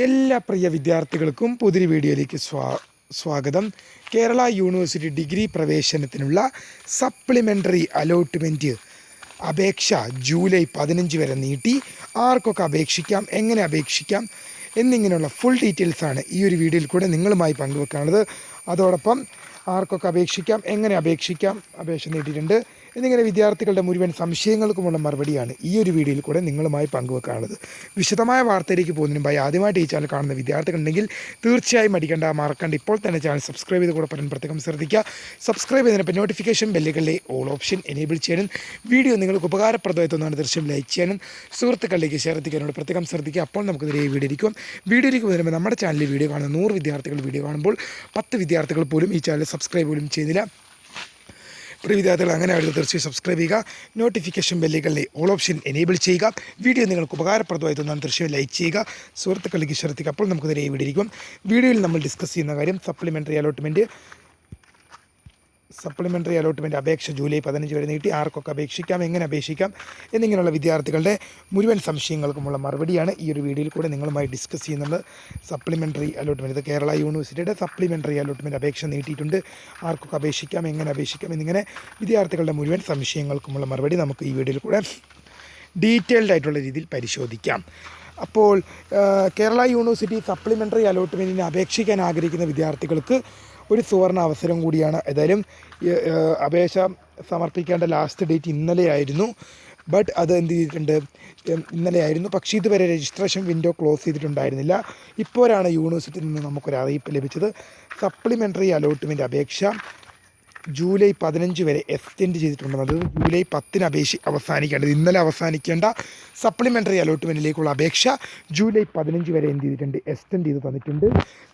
എല്ലാ പ്രിയ വിദ്യാർത്ഥികൾക്കും പുതിരി വീഡിയോയിലേക്ക് സ്വാ സ്വാഗതം. കേരള യൂണിവേഴ്സിറ്റി ഡിഗ്രി പ്രവേശനത്തിനുള്ള സപ്ലിമെന്ററി അലോട്ട്മെന്റ് അപേക്ഷ ജൂലൈ പതിനഞ്ച് വരെ നീട്ടി. ആർക്കൊക്കെ അപേക്ഷിക്കാം എങ്ങനെ അപേക്ഷിക്കാം എന്നിങ്ങനെയുള്ള ഫുൾ ഡീറ്റെയിൽസാണ് ഈ ഒരു വീഡിയോയിൽ കൂടെ നിങ്ങളുമായി പങ്കുവെക്കാനുള്ളത്. അതോടൊപ്പം ആർക്കൊക്കെ അപേക്ഷിക്കാം എങ്ങനെ അപേക്ഷിക്കാം അപേക്ഷ നീട്ടിയിട്ടുണ്ട്. എന്നിങ്ങനെ വിദ്യാർത്ഥികളുടെ മുഴുവൻ സംശയങ്ങൾക്കുമുള്ള മറുപടിയാണ് ഈ ഒരു വീഡിയോയിൽ കൂടെ നിങ്ങളുമായി പങ്കുവെക്കാനുള്ളത്. വിശദമായ വാർത്തയിലേക്ക് പോകുന്നതിന് മുമ്പായി ആദ്യമായിട്ട് ഈ ചാനൽ കാണുന്ന വിദ്യാർത്ഥികളുണ്ടെങ്കിൽ തീർച്ചയായും അടിക്കേണ്ട മറക്കണ്ട. ഇപ്പോൾ തന്നെ ചാനൽ സബ്സ്ക്രൈബ് ചെയ്ത് കൂടെ പറയാൻ പ്രത്യേകം ശ്രദ്ധിക്കുക സബ്സ്ക്രൈബ് ചെയ്തതിനൊപ്പം നോട്ടിഫിക്കേഷൻ ബെല്ലുകളിലെ ഓൾ ഓപ്ഷൻ എനേബിൾ ചെയ്യാനും വീഡിയോ നിങ്ങൾക്ക് ഉപകാരപ്രദമായി തോന്നുന്ന തീർച്ചയായും ലൈക്ക് ചെയ്യാനും സുഹൃത്തുക്കളിലേക്ക് ഷെയർ എത്തിക്കാനോട് പ്രത്യേകം ശ്രദ്ധിക്കുക. അപ്പോൾ നമുക്ക് ഇതിലെ വീഡിയോ ഇരിക്കും വീഡിയോയിലേക്ക് വരുമ്പോൾ നമ്മുടെ ചാനലിൽ വീഡിയോ കാണുന്ന നൂറ് വിദ്യാർത്ഥികൾ വീഡിയോ കാണുമ്പോൾ പത്ത് വിദ്യാർത്ഥികൾ പോലും ഈ ചാനൽ സബ്സ്ക്രൈബ് പോലും ചെയ്യുന്നില്ല. പ്രിയ വിദ്യാർത്ഥികൾ അങ്ങനെ ആയിട്ട് തീർച്ചയായും സബ്സ്ക്രൈബ് ചെയ്യുക നോട്ടിഫിക്കേഷൻ ബെല്ലുകളിലെ ഓൾ ഓപ്ഷൻ എനേബിൾ ചെയ്യുക. വീഡിയോ നിങ്ങൾക്ക് ഉപകാരപ്രദമായി തോന്നാൻ തീർച്ചയായും ലൈക്ക് ചെയ്യുക. സുഹൃത്തുക്കളിലേക്ക് ശ്രദ്ധിക്കുക അപ്പോൾ നമുക്ക് നേരെ വീഡിയോ വീഡിയോയിൽ നമ്മൾ ഡിസ്കസ് ചെയ്യുന്ന കാര്യം സപ്ലിമെന്ററി അലോട്ട്മെന്റ് സപ്ലിമെന്ററി അലോട്ട്മെന്റ് അപേക്ഷ ജൂലൈ പതിനഞ്ച് വരെ നീട്ടി ആർക്കൊക്കെ അപേക്ഷിക്കാം എങ്ങനെ അപേക്ഷിക്കാം എന്നിങ്ങനെയുള്ള വിദ്യാർത്ഥികളുടെ മുഴുവൻ സംശയങ്ങൾക്കുമുള്ള മറുപടിയാണ് ഈ ഒരു വീഡിയോയിൽ കൂടെ നിങ്ങളുമായി ഡിസ്കസ് ചെയ്യുന്നത്. സപ്ലിമെന്ററി അലോട്ട്മെന്റ് ഇത് കേരള യൂണിവേഴ്സിറ്റിയുടെ സപ്ലിമെന്ററി അലോട്ട്മെന്റ് അപേക്ഷ നീട്ടിയിട്ടുണ്ട്. ആർക്കൊക്കെ അപേക്ഷിക്കാം എങ്ങനെ അപേക്ഷിക്കാം എന്നിങ്ങനെ വിദ്യാർത്ഥികളുടെ മുഴുവൻ സംശയങ്ങൾക്കുമുള്ള മറുപടി നമുക്ക് ഈ വീഡിയോയിൽ കൂടെ ഡീറ്റെയിൽഡ് ആയിട്ടുള്ള രീതിയിൽ പരിശോധിക്കാം. അപ്പോൾ കേരള യൂണിവേഴ്സിറ്റി സപ്ലിമെന്ററി അലോട്ട്മെന്റിന് അപേക്ഷിക്കാൻ ആഗ്രഹിക്കുന്ന വിദ്യാർത്ഥികൾക്ക് ഒരു സുവർണ അവസരം കൂടിയാണ്. ഏതായാലും അപേക്ഷ സമർപ്പിക്കേണ്ട ലാസ്റ്റ് ഡേറ്റ് ഇന്നലെയായിരുന്നു. ബട്ട് അത് എന്ത് ചെയ്തിട്ടുണ്ട്? ഇന്നലെയായിരുന്നു. പക്ഷേ ഇതുവരെ രജിസ്ട്രേഷൻ വിൻഡോ ക്ലോസ് ചെയ്തിട്ടുണ്ടായിരുന്നില്ല. ഇപ്പോഴാണ് യൂണിവേഴ്സിറ്റിയിൽ നിന്ന് നമുക്കൊരു അറിയിപ്പ് ലഭിച്ചത്. സപ്ലിമെന്ററി അലോട്ട്മെന്റ് അപേക്ഷ ജൂലൈ പതിനഞ്ച് വരെ എക്സ്റ്റെൻഡ് ചെയ്തിട്ടുണ്ടെന്ന് അത് ജൂലൈ പത്തിന് അപേക്ഷ അവസാനിക്കേണ്ടത്. ഇന്നലെ അവസാനിക്കേണ്ട സപ്ലിമെന്ററി അലോട്ട്മെന്റിലേക്കുള്ള അപേക്ഷ ജൂലൈ പതിനഞ്ച് വരെ എന്ത് ചെയ്തിട്ടുണ്ട്? എക്സ്റ്റെൻഡ് ചെയ്ത് തന്നിട്ടുണ്ട്.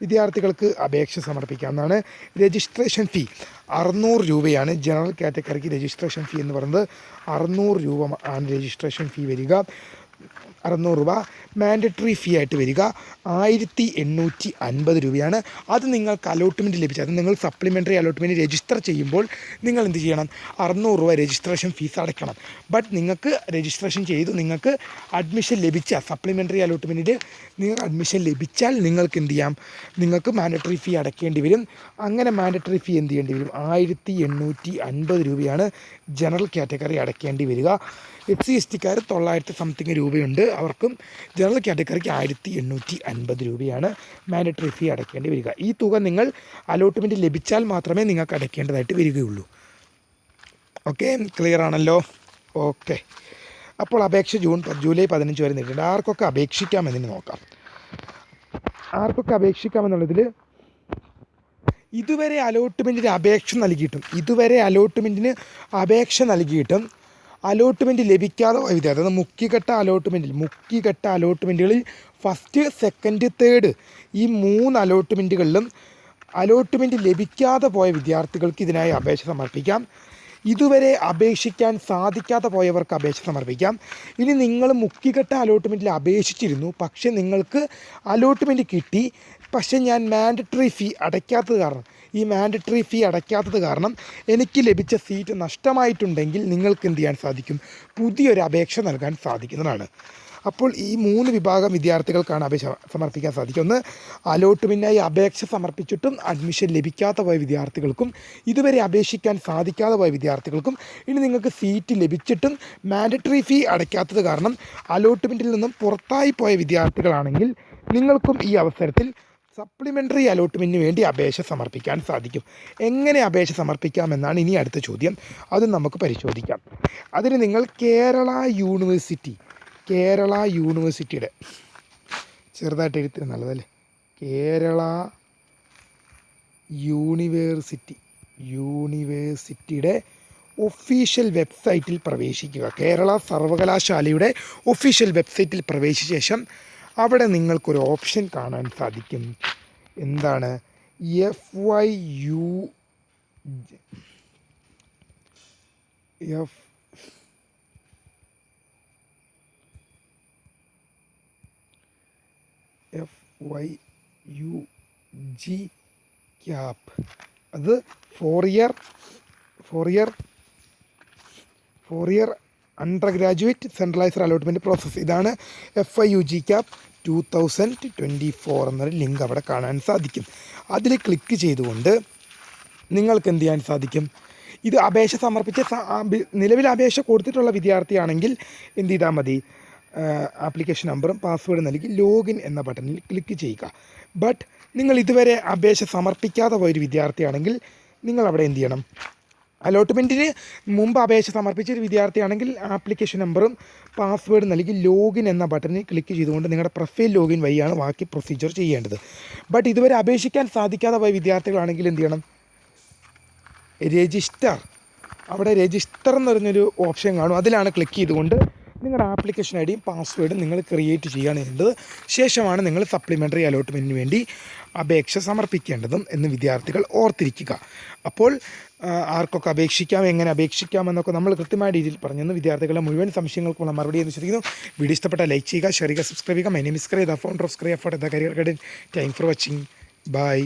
വിദ്യാർത്ഥികൾക്ക് അപേക്ഷ സമർപ്പിക്കാവുന്നതാണ്. രജിസ്ട്രേഷൻ ഫീ അറുന്നൂറ് രൂപയാണ്. ജനറൽ കാറ്റഗറിക്ക് രജിസ്ട്രേഷൻ ഫീ എന്ന് പറയുന്നത് അറുന്നൂറ് രൂപ ആണ് രജിസ്ട്രേഷൻ ഫീ വരിക. അറുന്നൂറ് രൂപ മാൻഡറ്ററി ഫീ ആയിട്ട് വരിക. ആയിരത്തി എണ്ണൂറ്റി അൻപത് രൂപയാണ്. അത് നിങ്ങൾക്ക് അലോട്ട്മെന്റ് ലഭിച്ചത്. അത് നിങ്ങൾ സപ്ലിമെന്ററി അലോട്ട്മെന്റ് രജിസ്റ്റർ ചെയ്യുമ്പോൾ നിങ്ങൾ എന്ത് ചെയ്യണം? അറുന്നൂറ് രൂപ രജിസ്ട്രേഷൻ ഫീസ് അടയ്ക്കണം. ബട്ട് നിങ്ങൾക്ക് രജിസ്ട്രേഷൻ ചെയ്തു നിങ്ങൾക്ക് അഡ്മിഷൻ ലഭിച്ച സപ്ലിമെന്ററി അലോട്ട്മെന്റിൽ നിങ്ങൾ അഡ്മിഷൻ ലഭിച്ചാൽ നിങ്ങൾക്ക് എന്ത് ചെയ്യാം? നിങ്ങൾക്ക് മാൻഡറ്ററി ഫീ അടയ്ക്കേണ്ടി വരും. അങ്ങനെ മാൻഡറ്ററി ഫീ എന്ത് ചെയ്യേണ്ടി വരും? ആയിരത്തി എണ്ണൂറ്റി അൻപത് രൂപയാണ് ജനറൽ കാറ്റഗറി അടയ്ക്കേണ്ടി വരിക. എസ് സി എസ് ടിക്കാർ തൊള്ളായിരത്തി സംതിങ് രൂപയുണ്ട്. അവർക്കും ജനറൽ കാറ്റഗറിക്ക് ആയിരത്തി എണ്ണൂറ്റി അൻപത് രൂപയാണ് മാൻഡറ്ററി ഫീ അടയ്ക്കേണ്ടി വരിക. ഈ തുക നിങ്ങൾ അലോട്ട്മെന്റ് ലഭിച്ചാൽ മാത്രമേ നിങ്ങൾക്ക് അടയ്ക്കേണ്ടതായിട്ട് വരികയുള്ളൂ. ഓക്കെ ക്ലിയർ ആണല്ലോ? ഓക്കെ അപ്പോൾ അപേക്ഷ ജൂൺ ജൂലൈ പതിനഞ്ച് വരെ നീട്ടിട്ടുണ്ട് ആർക്കൊക്കെ അപേക്ഷിക്കാമെന്ന് നോക്കാം. ആർക്കൊക്കെ അപേക്ഷിക്കാമെന്നുള്ളതിൽ ഇതുവരെ അലോട്ട്മെന്റിന് അപേക്ഷ നൽകിയിട്ടും ഇതുവരെ അലോട്ട്മെന്റിന് അപേക്ഷ നൽകിയിട്ടും അലോട്ട്മെന്റ് ലഭിക്കാതെ വിദ്യാർത്ഥി അതായത് മുക്കിക്കെട്ട അലോട്ട്മെന്റിൽ മുക്കിക്കെട്ട അലോട്ട്മെന്റുകളിൽ ഫസ്റ്റ് സെക്കൻഡ് തേർഡ് ഈ മൂന്ന് അലോട്ട്മെന്റുകളിലും അലോട്ട്മെന്റ് ലഭിക്കാതെ പോയ വിദ്യാർത്ഥികൾക്ക് ഇതിനായി അപേക്ഷ സമർപ്പിക്കാം. ഇതുവരെ അപേക്ഷിക്കാൻ സാധിക്കാതെ പോയവർക്ക് അപേക്ഷ സമർപ്പിക്കാം. ഇനി നിങ്ങൾ മുക്കിക്കെട്ട അലോട്ട്മെന്റിൽ അപേക്ഷിച്ചിരുന്നു പക്ഷേ നിങ്ങൾക്ക് അലോട്ട്മെന്റ് കിട്ടി. പക്ഷേ ഞാൻ മാൻഡറ്ററി ഫീ അടയ്ക്കാത്തത് കാരണം ഈ മാൻഡറ്ററി ഫീ അടയ്ക്കാത്തത് കാരണം എനിക്ക് ലഭിച്ച സീറ്റ് നഷ്ടമായിട്ടുണ്ടെങ്കിൽ നിങ്ങൾക്ക് എന്ത് ചെയ്യാൻ സാധിക്കും? പുതിയൊരു അപേക്ഷ നൽകാൻ സാധിക്കുന്നതാണ്. അപ്പോൾ ഈ മൂന്ന് വിഭാഗം വിദ്യാർത്ഥികൾക്കാണ് അപേക്ഷ സമർപ്പിക്കാൻ സാധിക്കുക. ഒന്ന് അലോട്ട്മെന്റിനായി അപേക്ഷ സമർപ്പിച്ചിട്ടും അഡ്മിഷൻ ലഭിക്കാത്ത പോയ വിദ്യാർത്ഥികൾക്കും ഇതുവരെ അപേക്ഷിക്കാൻ സാധിക്കാതെ പോയ വിദ്യാർത്ഥികൾക്കും ഇനി നിങ്ങൾക്ക് സീറ്റ് ലഭിച്ചിട്ടും മാൻഡറ്ററി ഫീ അടയ്ക്കാത്തത് കാരണം അലോട്ട്മെന്റിൽ നിന്നും പുറത്തായി പോയ വിദ്യാർത്ഥികളാണെങ്കിൽ നിങ്ങൾക്കും ഈ അവസരത്തിൽ സപ്ലിമെന്ററി അലോട്ട്മെന്റിന് വേണ്ടി അപേക്ഷ സമർപ്പിക്കാൻ സാധിക്കും. എങ്ങനെ അപേക്ഷ സമർപ്പിക്കാമെന്നാണ് ഇനി അടുത്ത ചോദ്യം. അത് നമുക്ക് പരിശോധിക്കാം. അതിന് നിങ്ങൾ കേരള യൂണിവേഴ്സിറ്റി കേരള യൂണിവേഴ്സിറ്റിയുടെ ചെറുതായിട്ട് എഴുത്തിന് നല്ലതല്ലേ? കേരള യൂണിവേഴ്സിറ്റി യൂണിവേഴ്സിറ്റിയുടെ ഒഫീഷ്യൽ വെബ്സൈറ്റിൽ പ്രവേശിക്കുക. കേരള സർവകലാശാലയുടെ ഒഫീഷ്യൽ വെബ്സൈറ്റിൽ പ്രവേശിച്ച ശേഷം അവിടെ നിങ്ങൾക്കൊരു ഓപ്ഷൻ കാണാൻ സാധിക്കും. എന്താണ്? F Y U F F Y U G cap അത് four year four year four year undergraduate centraliser allotment process ഇതാണ് F I U G cap two thousand twenty four എന്നൊരു ലിങ്ക് അവിടെ കാണാൻ സാധിക്കും. അതിൽ ക്ലിക്ക് ചെയ്തുകൊണ്ട് നിങ്ങൾക്ക് എന്ത് ചെയ്യാൻ സാധിക്കും? ഇത് അപേക്ഷ സമർപ്പിച്ച നിലവിൽ അപേക്ഷ കൊടുത്തിട്ടുള്ള വിദ്യാർത്ഥിയാണെങ്കിൽ എന്ത് ചെയ്താൽ മതി? ആപ്ലിക്കേഷൻ നമ്പറും പാസ്വേഡും നൽകി ലോഗിൻ എന്ന ബട്ടണിൽ ക്ലിക്ക് ചെയ്യുക. ബട്ട് നിങ്ങൾ ഇതുവരെ അപേക്ഷ സമർപ്പിക്കാതെ പോയൊരു വിദ്യാർത്ഥിയാണെങ്കിൽ നിങ്ങൾ അവിടെ എന്ത് ചെയ്യണം? അലോട്ട്മെന്റിന് മുമ്പ് അപേക്ഷ സമർപ്പിച്ച ഒരു വിദ്യാർത്ഥിയാണെങ്കിൽ ആപ്ലിക്കേഷൻ നമ്പറും പാസ്വേഡ് നൽകി ലോഗിൻ എന്ന ബട്ടണിൽ ക്ലിക്ക് ചെയ്തുകൊണ്ട് നിങ്ങളുടെ പ്രൊഫൈൽ ലോഗിൻ വഴിയാണ് ബാക്കി പ്രൊസീജിയർ ചെയ്യേണ്ടത്. ബട്ട് ഇതുവരെ അപേക്ഷിക്കാൻ സാധിക്കാതെ പോയ വിദ്യാർത്ഥികളാണെങ്കിൽ എന്ത് ചെയ്യണം? രജിസ്റ്റർ. അവിടെ രജിസ്റ്റർ എന്ന് പറഞ്ഞൊരു ഓപ്ഷൻ കാണും. അതിലാണ് ക്ലിക്ക് ചെയ്തുകൊണ്ട് നിങ്ങളുടെ ആപ്ലിക്കേഷൻ ഐ ഡിയും പാസ്വേഡും നിങ്ങൾ ക്രിയേറ്റ് ചെയ്യുകയാണ് ചെയ്യേണ്ടത്. ശേഷമാണ് നിങ്ങൾ സപ്ലിമെന്ററി അലോട്ട്മെന്റിന് വേണ്ടി അപേക്ഷ സമർപ്പിക്കേണ്ടതും എന്ന് വിദ്യാർത്ഥികൾ ഓർത്തിരിക്കുക. അപ്പോൾ ആർക്കൊക്കെ അപേക്ഷിക്കാം എങ്ങനെ അപേക്ഷിക്കാമെന്നൊക്കെ നമ്മൾ കൃത്യമായ രീതിയിൽ പറഞ്ഞെന്ന് വിദ്യാർത്ഥികളുടെ മുഴുവൻ സംശയങ്ങൾക്കുള്ള മറുപടി എന്ന് വിശ്വസിക്കുന്നു. വീഡിയോ ഇഷ്ടപ്പെട്ട ലൈക്ക് ചെയ്യുക ഷെയർ ചെയ്യുക സബ്സ്ക്രൈബ് ചെയ്യുക. My name is Cray the founder of scry afford the career guidance time for watching bye